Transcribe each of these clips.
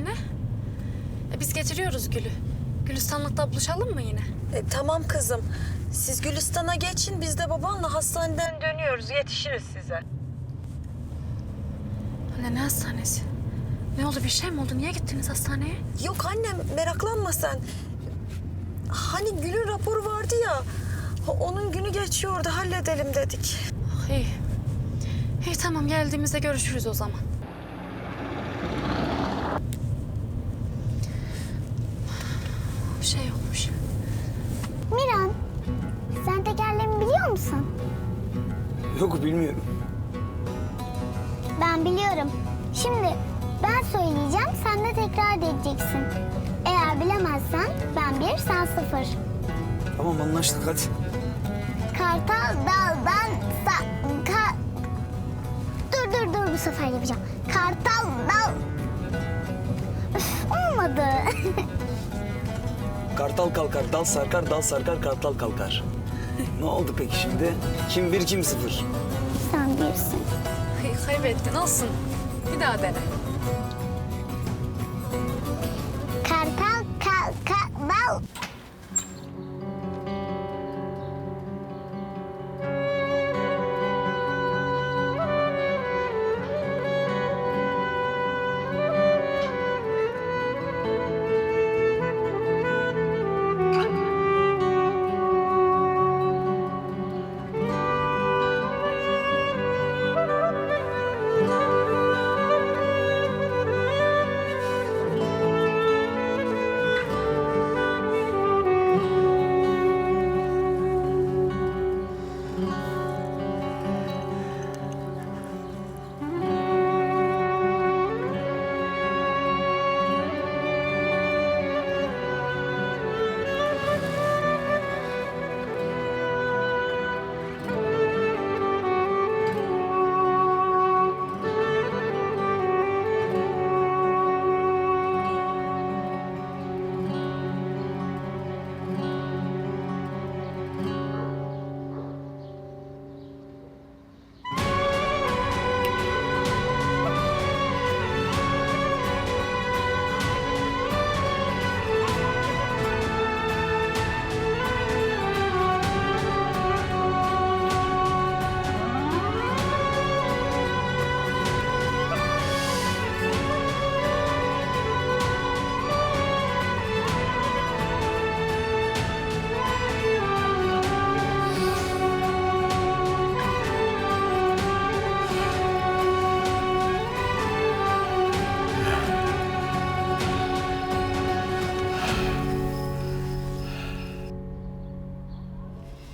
anne. E, biz getiriyoruz Gül'ü. Gülistanlıkta buluşalım mı yine? E, tamam kızım. Siz Gülistan'a geçin. Biz de babanla hastaneden dönüyoruz. Yetişiriz size. Anne ne hastanesi? Ne oldu bir şey mi oldu? Niye gittiniz hastaneye? Yok annem meraklanma sen. Hani Gül'ün raporu vardı ya. Onun günü geçiyordu. Halledelim dedik. Ah, iyi. İyi tamam geldiğimizde görüşürüz o zaman. Şey yokmuş. Miran, sen tekerlemi biliyor musun? Yok bilmiyorum. Ben biliyorum. Şimdi ben söyleyeceğim, sen de tekrar edeceksin. Eğer bilemezsen ben bir, sen sıfır. Tamam anlaştık hadi. Kartal daldan sa... Ka... Dur dur dur bu sefer yapacağım. Kartal Kartal kalkar, dal sarkar, dal sarkar, kartal kalkar. ne oldu peki şimdi? Kim bir, kim sıfır? sen birsin. Ay, kaybettin olsun. Bir daha dene. Kartal kalka dal.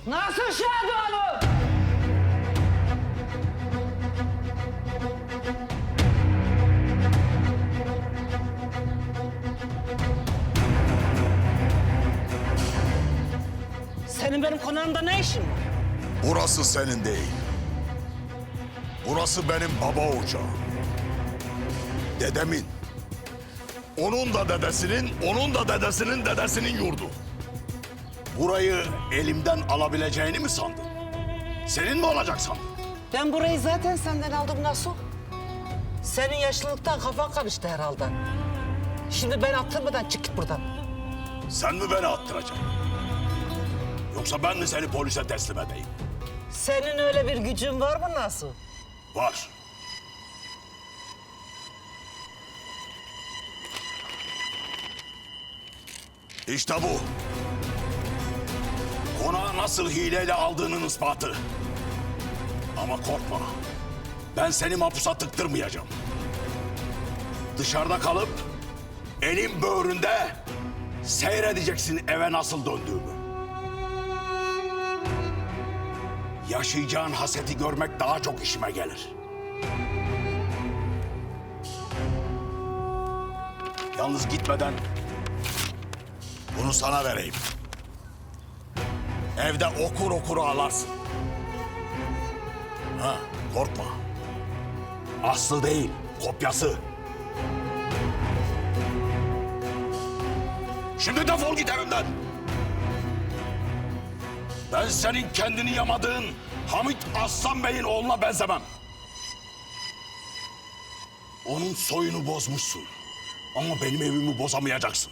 Nasıl Şadoğlu? Senin benim konağımda ne işin var? Burası senin değil. Burası benim baba ocağım. Dedemin. Onun da dedesinin, onun da dedesinin dedesinin yurdu. Burayı elimden alabileceğini mi sandın? Senin mi olacak sandın? Ben burayı zaten senden aldım nasıl? Senin yaşlılıktan kafan karıştı herhalde. Şimdi ben attırmadan çık git buradan. Sen mi beni attıracaksın? Yoksa ben mi seni polise teslim edeyim? Senin öyle bir gücün var mı nasıl? Var. İşte bu. Konağı nasıl hileyle aldığının ispatı. Ama korkma. Ben seni mahpusa tıktırmayacağım. Dışarıda kalıp elim böğründe seyredeceksin eve nasıl döndüğümü. Yaşayacağın haseti görmek daha çok işime gelir. Yalnız gitmeden bunu sana vereyim. Evde okur okur ağlarsın. Ha, korkma. Aslı değil, kopyası. Şimdi defol git evimden. Ben senin kendini yamadığın Hamit Aslan Bey'in oğluna benzemem. Onun soyunu bozmuşsun. Ama benim evimi bozamayacaksın.